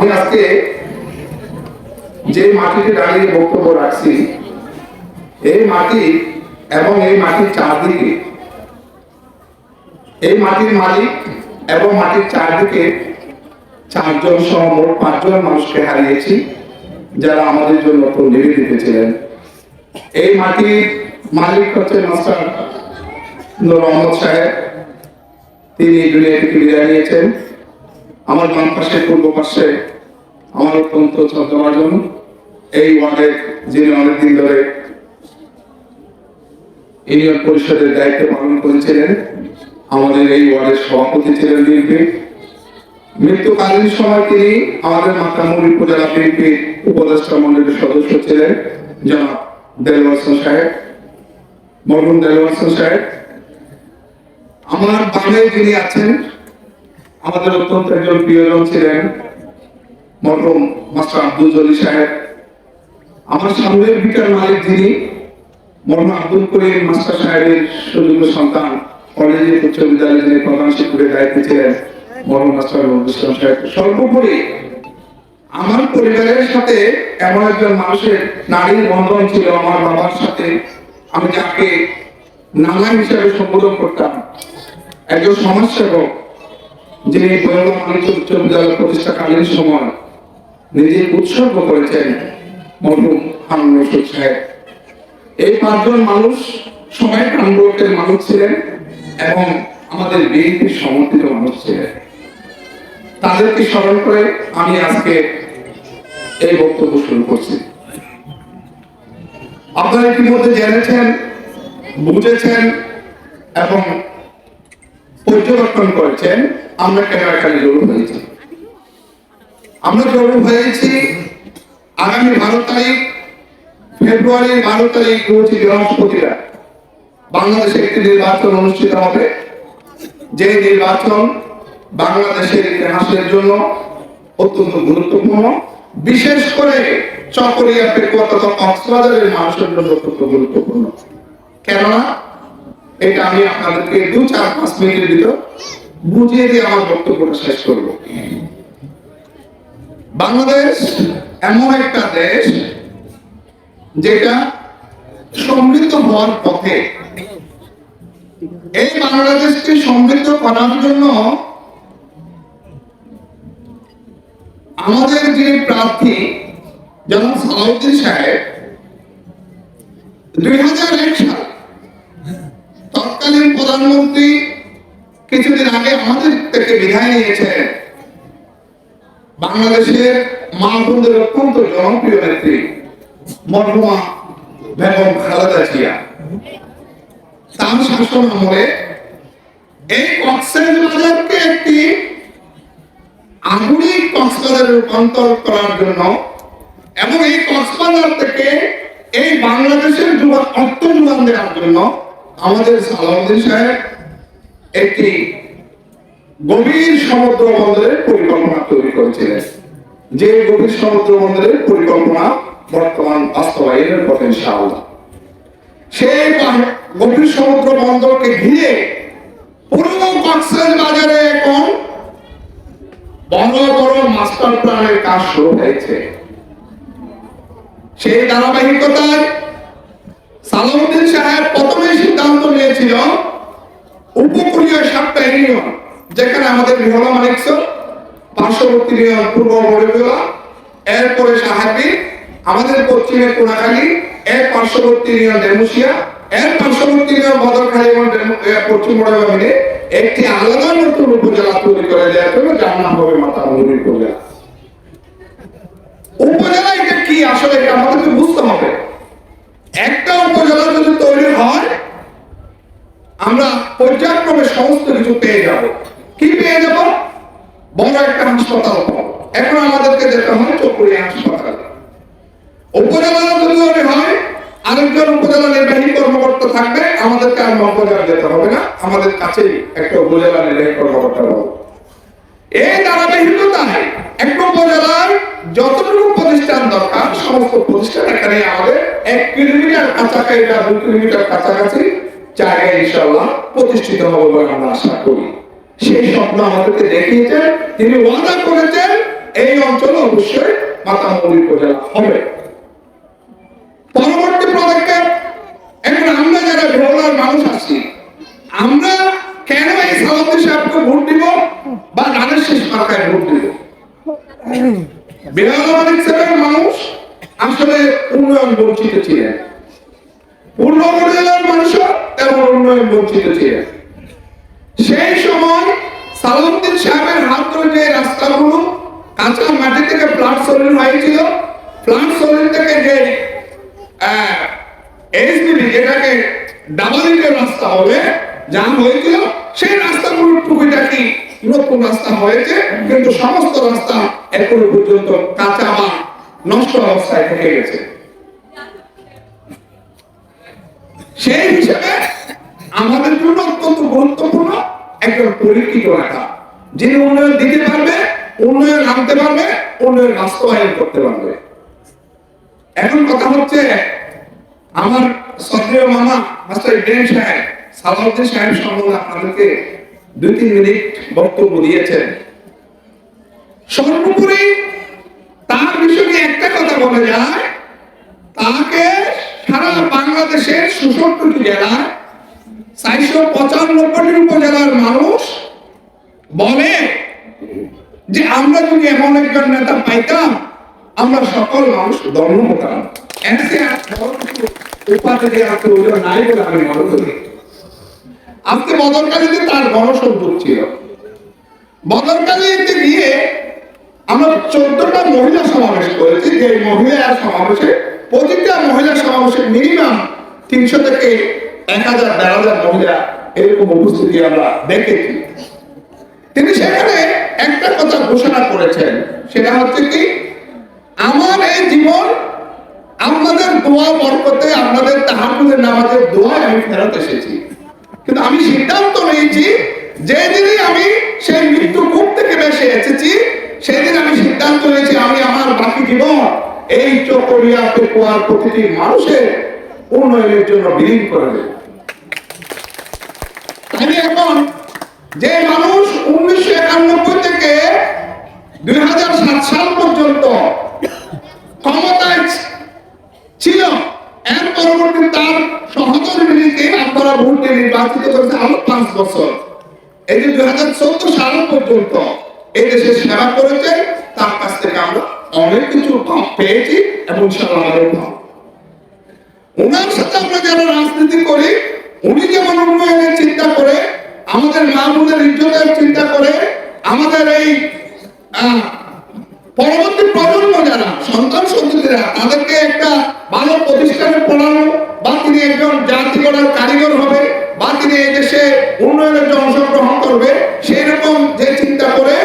আমি আজকে যে মাটিতে দাঁড়িয়ে বক্তব্য রাখছি, এই মাটি এবং এই মাটির চারদিকে, এই মাটির মালিক এবং মাটির চারদিকে চারজন সহ মোট পাঁচজন মানুষকে হারিয়েছি, যারা আমাদের জন্য তো নিবেদিত ছিলেন। এই মাটির মালিক হচ্ছে মাস্টার নূর মোহাম্মদ সাহেব। তিনি দুনিয়া থেকে বিদায় নিয়েছেন। আমার বাম পাশে, পূর্ব পাশে আমার অত্যন্ত শ্রদ্ধাভাজন এই ওয়ার্ডের যিনি অনেকদিন ধরে ইউনিয়ন পরিষদের দায়িত্ব পালন করেছিলেন, আমাদের এই ওয়ার্ডের সভাপতি ছিলেন বিএনপি। মৃত্যুকালীন সময় তিনি আমাদের মাতামুর উপজেলা বিএনপির উপদেষ্টা মন্ডলীর সদস্য ছিলেন, জনাব দেলোয়ার সাহেব, মরহুম দেলোয়ার সাহেব। আমার বামে যিনি আছেন আমাদের অত্যন্ত একজন প্রিয়জন ছিলেন মরহুম মাস্টার আব্দুল জলি সাহেব। আমার সামনের ভিটার মালিক যিনি, মরহুম আব্দুল করিম মাস্টার সাহেবের সুযোগ্য সন্তান কলেজে উচ্চ বিদ্যালয়ে যিনি প্রধান শিক্ষকের দায়িত্বে ছিলেন, মরহুম মাস্টার ইসলাম সাহেব। সর্বোপরি আমার পরিবারের সাথে এমন একজন মানুষের নারীর বন্ধন ছিল আমার বাবার সাথে। আমি যাকে নানা হিসাবে সম্বোধন করতাম। একজন সমাজসেবক যিনি বিদ্যালয় প্রতিষ্ঠাকালীন সময় নিজে উৎসর্গ করেছেন মরহুম হারুন এই পাঁচজন মানুষ সবাই কান্ডের মানুষ ছিলেন এবং আমাদের বিএনপির সমর্থিত মানুষ ছিলেন। তাদেরকে স্মরণ করে আমি আজকে এই বক্তব্য শুরু করছি। আপনারা ইতিমধ্যে জেনেছেন, বুঝেছেন এবং পর্যবেক্ষণ করেছেন আমরা কেন এখানে জড়ো হয়েছি আমরা জড়ো হয়েছি আগামী বারো তারিখ, ফেব্রুয়ারির বারো তারিখ রয়েছে বৃহস্পতিবার। বাংলাদেশে একটি নির্বাচন অনুষ্ঠিত হবে। যে নির্বাচন বাংলাদেশের ইতিহাসের জন্য অত্যন্ত গুরুত্বপূর্ণ। বিশেষ করে চকরিয়া পেকুয়া তথা কক্সবাজারের মানুষের জন্য অত্যন্ত গুরুত্বপূর্ণ। কেননা, এটা আমি আপনাদেরকে দু চার পাঁচ মিনিটের ভিতর বুঝিয়ে দিয়ে আমার বক্তব্যটা শেষ করব। বাংলাদেশ এমন একটা দেশ যেটা সমৃদ্ধ হওয়ার পথে। এই বাংলাদেশকে সমৃদ্ধ করার জন্য আমাদের যিনি প্রার্থী যেমন সালাউদ্দিন সাহেব দুই হাজার এক সাল তৎকালীন প্রধানমন্ত্রী আগে আমাদের থেকে বিদায় নিয়েছেন বাংলাদেশের মা অত্যন্ত জনপ্রিয় নেত্রী, মরহুমা বেগম খালেদা জিয়া। তার শাসন আমলে এই কক্সেস একটি আধুনিক কক্সবাজারে রূপান্তর করার জন্য এবং এই কক্সবাজার থেকে এই বাংলাদেশের যুবক অর্থ যোগান দেওয়ার জন্য আমাদের সালাউদ্দিন সাহেব একটি গভীর সমুদ্র বন্দরের পরিকল্পনা তৈরি করেছিলেন। যে গভীর সমুদ্র বন্দরের পরিকল্পনা বর্তমান বাস্তবায়নের পথে সেই গভীর সমুদ্র বন্দরকে ঘিরে পুরো কক্সবাজার বাজারে এখন বড় বড় মাস্টার প্ল্যানের কাজ শুরু হয়েছে। সেই ধারাবাহিকতায় সালাউদ্দিন সাহেব প্রথমে সিদ্ধান্ত নিয়েছিল, উপকূলীয় ইউনিয়ন যেখানে আমাদের বিহলা মানিকস পার্শ্ববর্তী পূর্ব বড়বিলা এরপরে সাহাবি, আমাদের পশ্চিমে কোনাখালী, এর পার্শ্ববর্তী ইউনিয়ন ডেমুসিয়া এর পার্শ্ববর্তী ইউনিয়ন বদরখালী এবং পশ্চিম বড়বিলা মিলে একটি আলাদা নতুন উপজেলা তৈরি করে দেওয়ার জন্য যার নাম হবে মাতা মুহুরী উপজেলা। উপজেলা এটা কি আসলে এটা আমাদেরকে বুঝতে হবে। একটা উপজেলা যদি তৈরি হয়, আমরা পর্যায়ক্রমে সমস্ত কিছু পেয়ে যাব। কি পেয়ে যাব বড় একটা হাসপাতাল এখন আমাদেরকে হয় হাসপাতাল। উপজেলা যদি হয়, আরেকজন উপজেলা নির্বাহী কর্মকর্তা থাকবে, আমাদেরকে আর যেতে হবে না। আমাদের একটা উপজেলা নির্বাহী কর্মকর্তা পাবো। এই উপজেলায় যতটুকু প্রতিষ্ঠান দরকার, সমস্ত প্রতিষ্ঠান এখানে আমাদের এক কিলোমিটার কাছাকাছি দুই কিলোমিটার কাছাকাছি জায়গায় ইনশাল্লাহ প্রতিষ্ঠিত হবে বলে আমরা আশা করি। সেই স্বপ্ন আমাদেরকে দেখিয়েছেন তিনি ওয়াদা করেছেন, এই অঞ্চলে অবশ্যই মাতামুহুরী উপজেলা হবে। পরবর্তী পদক্ষেপ, এখন আমরা যারা বেহলার মানুষ আছি, আমরা কেন এই সালাউদ্দিন সাহেবকে ভোট দিব বা ধানের শেষ মার্কায় ভোট দিব? বেহালা মানিক মানুষ আসলে উন্নয়ন বঞ্চিত ছিলেন। পূর্ব উপজেলার মানুষও তেমন উন্নয়ন বঞ্চিত ছিলেন। রাস্তাগুলো কাঁচা মাটি থেকে ফ্লাট সলিড হয়েছিল ফ্লাট সলিড থেকে যে এইচডিবি যেটাকে ডাবলিংয়ের রাস্তা হবে যা হয়েছিল, সেই রাস্তাগুলোর টুকিটাকি নতুন রাস্তা হয়েছে, কিন্তু সমস্ত রাস্তা এখনও পর্যন্ত কাঁচা বা নষ্ট অবস্থায় থেকে গেছে। সেই হিসেবে আমাদের জন্য অত্যন্ত গুরুত্বপূর্ণ একজন পরিচিত রাখা যিনি উন্নয়ন দিতে পারবে, উন্নয়ন আনতে পারবে, উন্নয়ন বাস্তবায়ন করতে পারবে। এখন কথা হচ্ছে, আমার সক্রিয় মামা, মাস্টার ইব্রাহিম সাহেব, সালাউদ্দিন সাহেব সম্বন্ধে আপনাদেরকে দুই তিন মিনিট বক্তব্য দিয়েছেন। সর্বোপরি তার বিষয়ে একটা কথা বলা যায়, তাকে সারা বাংলাদেশের সুষট্টি জেলায় চারশো পঁচানব্বইটি উপজেলার মানুষ বলে যে আমরা যদি এমন একজন নেতা পাইতাম, আমরা সকল মানুষ ধর্ম হতাম। গিয়ে আমরা মহিলা সমাবেশ করেছি। যে মহিলা সমাবেশে, প্রতিটা মহিলা সমাবেশে মিনিমাম তিনশো থেকে এক হাজার, দেড় হাজার মহিলা এরকম উপস্থিতি আমরা দেখেছি তিনি সেখানে একটা কথা ঘোষণা করেছেন, সেটা হচ্ছে কি? আমার এই জীবন আপনাদের দোয়া বরকতে আপনাদের তাহাজুদের নামাজের দোয়ায় আমি ফেরত এসেছি। কিন্তু আমি সিদ্ধান্ত নিয়েছি, যেদিনই আমি সেই মৃত্যু কূপ থেকে বেসে এসেছি, সেদিন আমি সিদ্ধান্ত নিয়েছি, আমি আমার বাকি জীবন এই চকরিয়া পেকুয়ার প্রতিটি মানুষের উন্নয়নের জন্য বিলীন করে দেব। এখন যে মানুষ উনিশশো একানব্বই থেকে দুই হাজার সাত সাল পর্যন্ত ক্ষমতায় ছিল। এর পরবর্তী তার সহচর আপনারা ভোট নির্বাচিত করেছে আরও পাঁচ বছর। এই যে দুই হাজার চোদ্দ সাল পর্যন্ত এই দেশে সেবা করেছে তার কাছ থেকে আমরা অনেক কিছু পেয়েছি এবং আমাদের ওনার সাথে আমরা যারা রাজনীতি করি, উনি যেমন উন্নয়নের চিন্তা করে, আমাদের মা বোনের ইজ্জতের চিন্তা করে, আমাদের এই আহ, পরবর্তী প্রজন্ম যারা সন্তান সন্ততিরা তাদেরকে একটা ভালো প্রতিষ্ঠানে পড়ানো বা তিনি একজন জাতি গড়ার কারিগর হবে বা তিনি এই দেশে উন্নয়নের জন্য অংশগ্রহণ করবে সেই রকম যে চিন্তা করে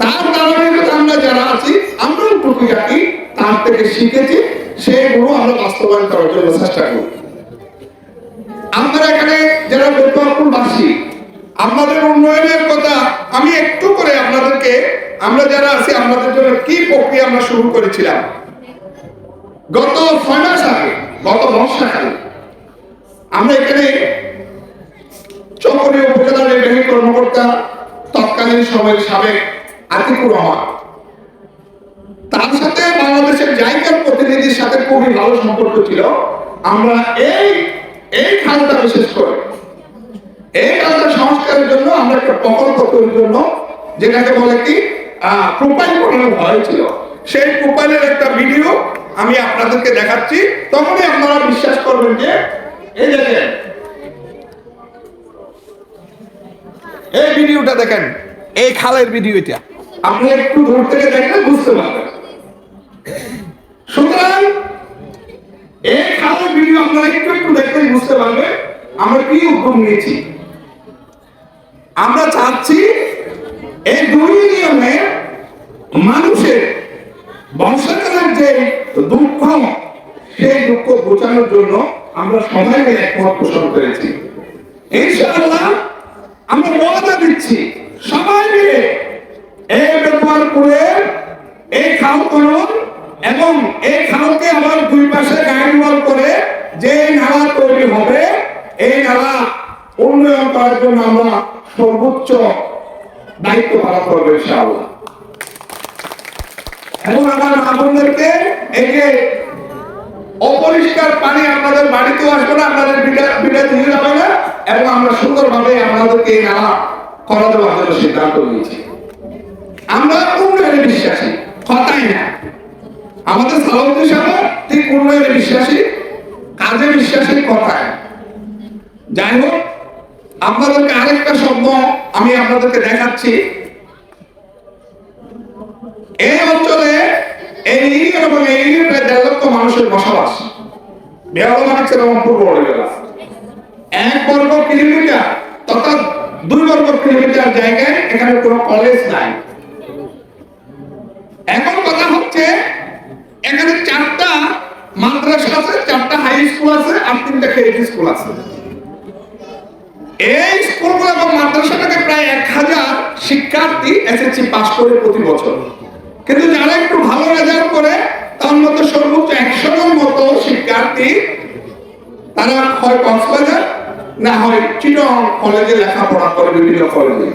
তার ধারাবাহিকতা আমরা যারা আছি, আমরাও টুকিটাকি তার থেকে শিখেছি, সেগুলো আমরা বাস্তবায়ন করার জন্য চেষ্টা করি আমরা এখানে যারা বেতনপুরবাসী আপনাদের উন্নয়নের কথা আমি একটু করে আপনাদেরকে, আমরা যারা আছি আপনাদের জন্য কি প্রক্রিয়া আমরা শুরু করেছিলাম? গত ছয় মাস আগে গত বর্ষাকালে আমরা এখানে চকরি উপজেলার নির্বাহী কর্মকর্তা, তৎকালীন সময়ের সাবেক আতিকুর রহমান। তার সাথে বাংলাদেশের জায়গার প্রতিনিধির সাথে খুবই ভালো সম্পর্ক ছিল। আমরা এই এই খালটা বিশেষ করে, এই খালটা সংস্কারের জন্য আমরা একটা প্রকল্প তৈরির জন্য, যেটাকে বলে কি প্রোফাইল করানো হয়েছিল। সেই প্রোফাইলের একটা ভিডিও আমি আপনাদেরকে দেখাচ্ছি। তখনই আপনারা বিশ্বাস করবেন যে, এই দেখেন। এই ভিডিওটা দেখেন, এই খালের ভিডিও এটা। আপনি একটু দূর থেকে দেখলে বুঝতে পারবেন। সুতরাং, এই খালের ভিডিও আপনারা একটু একটু দেখলেই বুঝতে পারবেন, আমরা কি উদ্যোগ নিয়েছি। আমরা চাচ্ছি, এই দুই নিয়মে মানুষের বর্ষাকালের যে দুঃখ, সেই দুঃখ বোঝানোর জন্য আমরা সবাই মিলে একমত পোষণ করেছি। ইনশাআল্লাহ আমরা ওয়াদা দিচ্ছি। সবাই মিলে এই বেতোয়ারপুরের এই খাল করুন এবং এই খালকে আবার দুই পাশে গাইড ওয়াল করে যে নালা তৈরি হবে, এই নালা উন্নয়ন করার জন্য আমরা সর্বোচ্চ দায়িত্ব পালন করব ইনশাআল্লাহ। এবং আমার মা বোনদেরকে এই যে অপরিষ্কার পানি আপনাদের বাড়িতেও আসবে না, আপনাদের বিটা দিয়ে যাবে না, এবং আমরা সুন্দরভাবে আপনাদেরকে এই নালা করা দেওয়ার জন্য সিদ্ধান্ত নিয়েছি। আমরা উন্নয়নে বিশ্বাসী, কথাই না। আমাদের সালাউদ্দিন সাহেব তিনি উন্নয়নে বিশ্বাসী, কাজে বিশ্বাসী কথায় যাই হোক, আপনাদেরকে আরেকটা শব্দ আমি আপনাদেরকে দেখাচ্ছি। এই অঞ্চলে এই ইউনিয়ন এবং এই ইউনিয়নে দেড় লক্ষ মানুষের বসবাস। বেহালা মানুষ এবং পূর্ব এক বর্গ কিলোমিটার তথা দুই বর্গ কিলোমিটার জায়গায় এখানে কোনো কলেজ নাই। এখন কথা হচ্ছে, এখানে চারটা মাদ্রাসা আছে, চারটা হাই স্কুল আছে, আর তিনটা কেজি স্কুল আছে। এই স্কুলগুলো এবং মাদ্রাসা থেকে প্রায় এক হাজার শিক্ষার্থী এসএসসি পাস করে প্রতি বছর। কিন্তু যারা একটু ভালো রেজাল্ট করে, তার মধ্যে সর্বোচ্চ একশো জন মতো শিক্ষার্থী, তারা হয় কক্সবাজার, না হয় চিটং কলেজে লেখাপড়া করে বিভিন্ন কলেজে।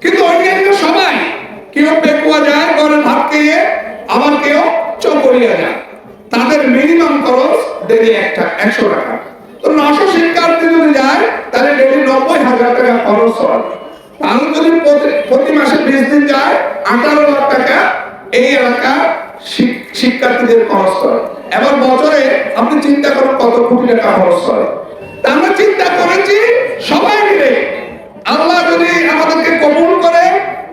কিন্তু অন্যান্য সবাই কেউ পেকুয়া যায়, ঘরে ভাত খেয়ে, আবার কেউ চকরিয়া যায়। তাদের মিনিমাম খরচ ডেলি একটা, একশো টাকা। তো নশো শিক্ষার্থী যদি যায়, তাহলে ডেলি নব্বই হাজার টাকা খরচ হয়। তাহলে যদি প্রতি- প্রতি মাসে বিশ দিন যায়, আঠারো লাখ টাকা এই এলাকার শিক- শিক্ষার্থীদের খরচ করে এবার বছরে আপনি চিন্তা করেন কত কোটি টাকা খরচ করে আমরা চিন্তা করেছি সবাই মিলে। আল্লাহ যদি আমাদেরকে কবুল করে,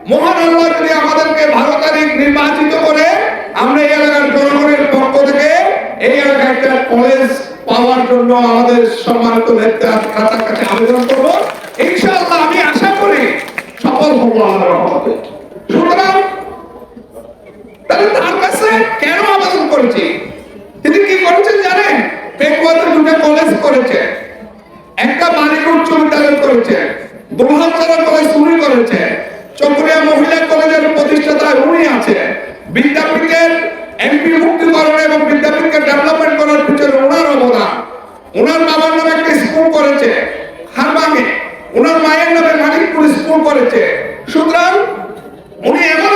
মহান আল্লাহ যদি আমাদেরকে বারো তারিখ নির্বাচিত করে, আমরা এই এলাকার জনগণের পক্ষ থেকে এই এলাকায় একটা কলেজ পাওয়ার জন্য আমাদের সম্মানিত নেতার কাছে কাছে আবেদন করব। ইনশাআল্লাহ আমি আশা করি সফল হব আল্লাহর রহমতে সুতরাং তাহলে তার কাছে কেন আবেদন করেছি? তিনি কি করেছেন জানেন? পেকুয়াতে দুটো কলেজ করেছে। একটা বালিক উচ্চ বিদ্যালয় করেছে। দুলহাচারা কলেজ শুরু করেছে। চকরিয়া মহিলা কলেজের প্রতিষ্ঠাতা উনি আছে বিদ্যাপীঠের এমপি মুক্তিকরণ এবং বিদ্যাপীঠকে ডেভেলপমেন্ট করার পিছনে ওনার অবদান। ওনার বাবার নামে একটা স্কুল করেছে হারবাঙে ওনার মায়ের নামে মানিকপুর স্কুল করেছে। সুতরাং উনি এমন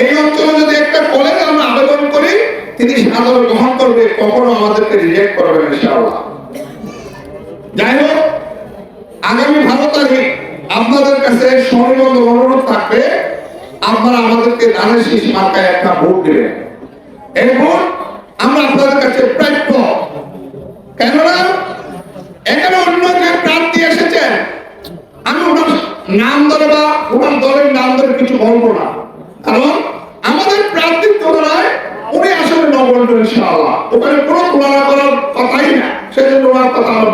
এই অঞ্চলে যদি একটা কলেজ আমরা আবেদন করি, তিনি সাধারণ গ্রহণ করবে, কখনো আমাদেরকে রিজেক্ট করবে না, ইনশাআল্লাহ। যাই হোক, আগামী ভালো তারিখ আপনাদের কাছে সনিবন্ধ অনুরোধ থাকবে, আপনারা আমাদেরকে ধানের শীষ মার্কায় একটা ভোট দেবেন। এই আমরা আপনাদের কাছে প্রাপ্য। কেননা, এখানে অন্য যে প্রার্থী এসেছেন, আমি ওনার নাম ধরে বা ওনার দলের নাম ধরে কিছু বলব না কারণ আমাদের প্রার্থীর তুলনায় উনি আসলে নবন্ড ইনশাআল্লাহ। ওখানে কোনো করার কথাই না। কথা আমরা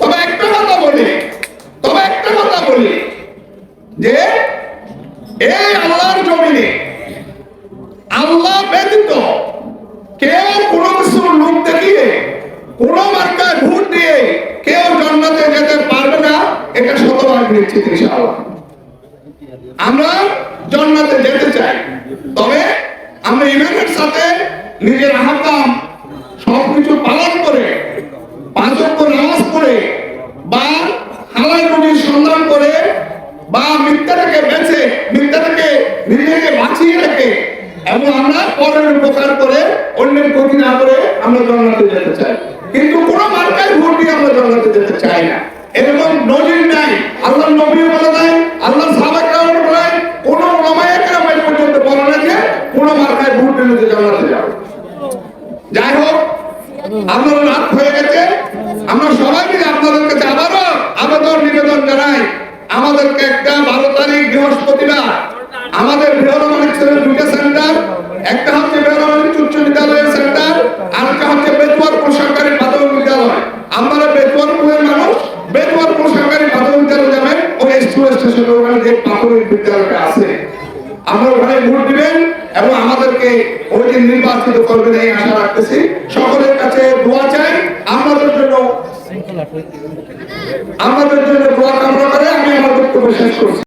তবে একটা কথা বলি, তবে একটা কথা বলি, যে এই আল্লাহর জমিনে আল্লাহ ব্যতীত কেউ কোনো কিছুর লোক দেখিয়ে মার্কায় দিয়ে কেউ যেতে পারবে না, এটা ইনশাআল্লাহ। আমরা জান্নাতে যেতে চাই। তবে আমরা ইমানের সাথে নিজের আহকাম সবকিছু পালন করে পাঁচ ওয়াক্ত নামাজ পড়ে বা হালাল রুটির সন্ধান করে বা মিথ্যাটাকে বেছে, মিথ্যাটাকে নিজেকে বাঁচিয়ে রেখে এবং আমরা পরের উপকার করে অন্যের ক্ষতি না করে আমরা জান্নাতে যেতে চাই। কিন্তু কোন মার্কায় ভোট দিয়ে আমরা জান্নাতে যেতে চাই না। এরকম নজির নাই। আল্লাহ নবীও বলে নাই আল্লাহ সাহাবায়ে কেরাম বলে নাই কোন ওলামায়ে কেরাম এই পর্যন্ত বলে না যে কোন মার্কায় ভোট দিলে যে জান্নাতে যাবে যাই হোক আপনার রাত হয়ে গেছে। আমরা সবাই মিলে আপনাদের কাছে আবারও আবেদন নিবেদন জানাই। আমাদেরকে একটা বারো তারিখ বৃহস্পতিবার